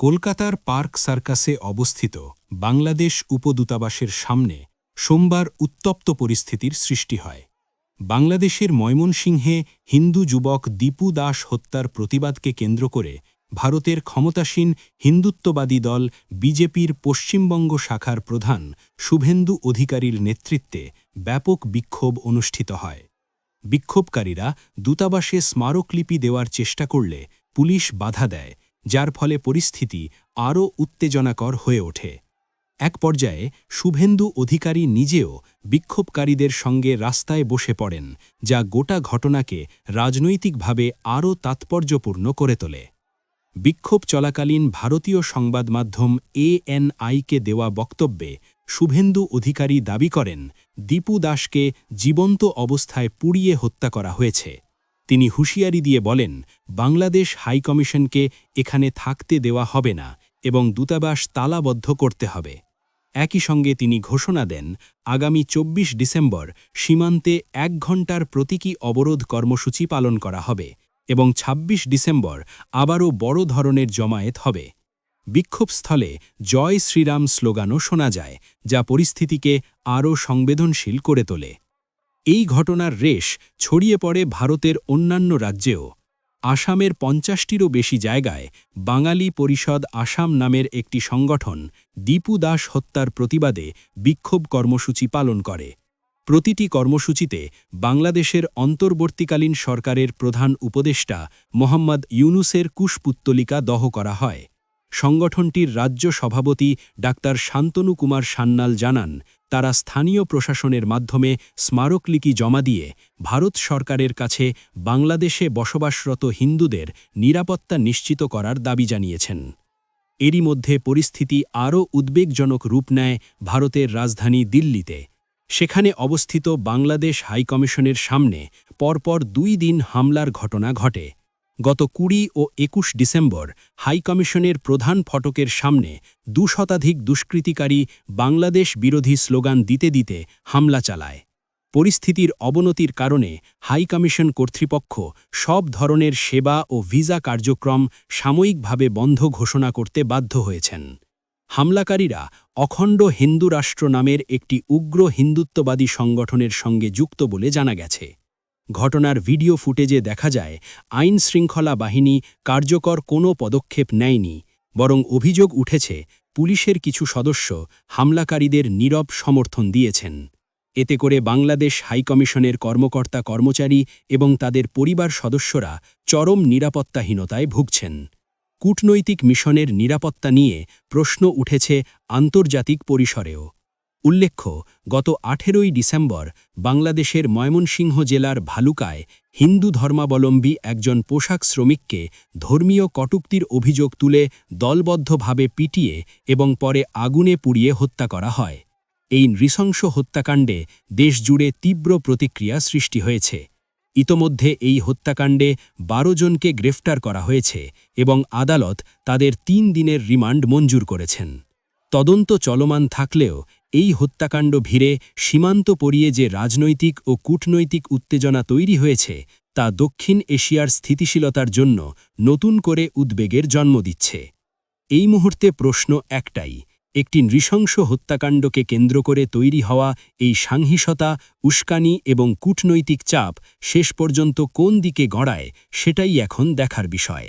কলকাতার পার্ক সার্কাসে অবস্থিত বাংলাদেশ উপদূতাবাসের সামনে সোমবার উত্তপ্ত পরিস্থিতির সৃষ্টি হয়। বাংলাদেশের ময়মনসিংহে হিন্দু যুবক দীপু দাস হত্যার প্রতিবাদকে কেন্দ্র করে ভারতের ক্ষমতাসীন হিন্দুত্ববাদী দল বিজেপির পশ্চিমবঙ্গ শাখার প্রধান শুভেন্দু অধিকারীর নেতৃত্বে ব্যাপক বিক্ষোভ অনুষ্ঠিত হয়। বিক্ষোভকারীরা দূতাবাসে স্মারকলিপি দেওয়ার চেষ্টা করলে পুলিশ বাধা দেয় যার ফলে পরিস্থিতি আরও উত্তেজনাকর হয়ে ওঠে। এক পর্যায়ে শুভেন্দু অধিকারী নিজেও বিক্ষোভকারীদের সঙ্গে রাস্তায় বসে পড়েন, যা গোটা ঘটনাকে রাজনৈতিকভাবে আরও তাৎপর্যপূর্ণ করে তোলে। বিক্ষোভ চলাকালীন ভারতীয় সংবাদ মাধ্যম এএনআইকে দেওয়া বক্তব্যে শুভেন্দু অধিকারী দাবি করেন, দীপু দাসকে জীবন্ত অবস্থায় পুড়িয়ে হত্যা করা হয়েছে। তিনি হুঁশিয়ারি দিয়ে বলেন, বাংলাদেশ হাইকমিশনকে এখানে থাকতে দেওয়া হবে না এবং দূতাবাস তালাবদ্ধ করতে হবে। একই সঙ্গে তিনি ঘোষণা দেন, আগামী ২৪ ডিসেম্বর সীমান্তে এক ঘণ্টার প্রতীকী অবরোধ কর্মসূচি পালন করা হবে এবং ২৬ ডিসেম্বর আবারও বড় ধরনের জমায়েত হবে। বিক্ষোভস্থলে জয় শ্রীরাম স্লোগানও শোনা যায়, যা পরিস্থিতিকে আরও সংবেদনশীল করে তোলে। এই ঘটনার রেশ ছড়িয়ে পড়ে ভারতের অন্যান্য রাজ্যেও। আসামের পঞ্চাশটিরও বেশি জায়গায় বাঙালি পরিষদ আসাম নামের একটি সংগঠন দীপু দাস হত্যার প্রতিবাদে বিক্ষোভ কর্মসূচি পালন করে। প্রতিটি কর্মসূচিতে বাংলাদেশের অন্তর্বর্তীকালীন সরকারের প্রধান উপদেষ্টা মোহাম্মদ ইউনুসের কুশপুত্তলিকা দহ করা হয়। সংগঠনটির রাজ্য সভাপতি ডাক্তার শান্তনু কুমার সান্যাল জানান তারা স্থানীয় প্রশাসনের মাধ্যমে স্মারকলিপি জমা দিয়ে ভারত সরকারের কাছে বাংলাদেশে বসবাসরত হিন্দুদের নিরাপত্তা নিশ্চিত করার দাবি জানিয়েছেন। এরই মধ্যে পরিস্থিতি আরও উদ্বেগজনক রূপ নেয় ভারতের রাজধানী দিল্লিতে। সেখানে অবস্থিত বাংলাদেশ হাইকমিশনের সামনে পরপর দুই দিন হামলার ঘটনা ঘটে। গত কুড়ি ও একুশ ডিসেম্বর হাইকমিশনের প্রধান ফটকের সামনে দু শতাধিক দুষ্কৃতিকারী বাংলাদেশ বিরোধী স্লোগান দিতে দিতে হামলা চালায়। পরিস্থিতির অবনতির কারণে হাইকমিশন কর্তৃপক্ষ সব ধরনের সেবা ও ভিসা কার্যক্রম সাময়িকভাবে বন্ধ ঘোষণা করতে বাধ্য হয়েছেন। হামলাকারীরা অখণ্ড হিন্দু রাষ্ট্র নামের একটি উগ্র হিন্দুত্ববাদী সংগঠনের সঙ্গে যুক্ত বলে জানা গেছে। ঘটনার ভিডিও ফুটেজে দেখা যায়, আইন শৃঙ্খলা বাহিনী কার্যকর কোনো পদক্ষেপ নেয়নি, বরং অভিযোগ উঠেছে পুলিশের কিছু সদস্য হামলাকারীদের নীরব সমর্থন দিয়েছেন। এতে করে বাংলাদেশ হাইকমিশনের কর্মকর্তা কর্মচারী এবং তাদের পরিবার সদস্যরা চরম নিরাপত্তাহীনতায় ভুগছেন। কূটনৈতিক মিশনের নিরাপত্তা নিয়ে প্রশ্ন উঠেছে আন্তর্জাতিক পরিসরেও। উল্লেখ্য, গত আঠেরোই ডিসেম্বর বাংলাদেশের ময়মনসিংহ জেলার ভালুকায় হিন্দু ধর্মাবলম্বী একজন পোশাক শ্রমিককে ধর্মীয় কটুক্তির অভিযোগ তুলে দলবদ্ধভাবে পিটিয়ে এবং পরে আগুনে পুড়িয়ে হত্যা করা হয়। এই নৃশংস হত্যাকাণ্ডে দেশজুড়ে তীব্র প্রতিক্রিয়া সৃষ্টি হয়েছে। ইতোমধ্যে এই হত্যাকাণ্ডে বারো জনকে গ্রেফতার করা হয়েছে এবং আদালত তাদের তিন দিনের রিমান্ড মঞ্জুর করেছেন। তদন্ত চলমান থাকলেও এই হত্যাকাণ্ড ভিড়ে সীমান্ত পরিয়ে যে রাজনৈতিক ও কূটনৈতিক উত্তেজনা তৈরি হয়েছে, তা দক্ষিণ এশিয়ার স্থিতিশীলতার জন্য নতুন করে উদ্বেগের জন্ম দিচ্ছে। এই মুহূর্তে প্রশ্ন একটাই, একটি নৃশংস হত্যাকাণ্ডকে কেন্দ্র করে তৈরি হওয়া এই সাংহিসতা উস্কানি এবং কূটনৈতিক চাপ শেষ পর্যন্ত কোন দিকে গড়ায়, সেটাই এখন দেখার বিষয়।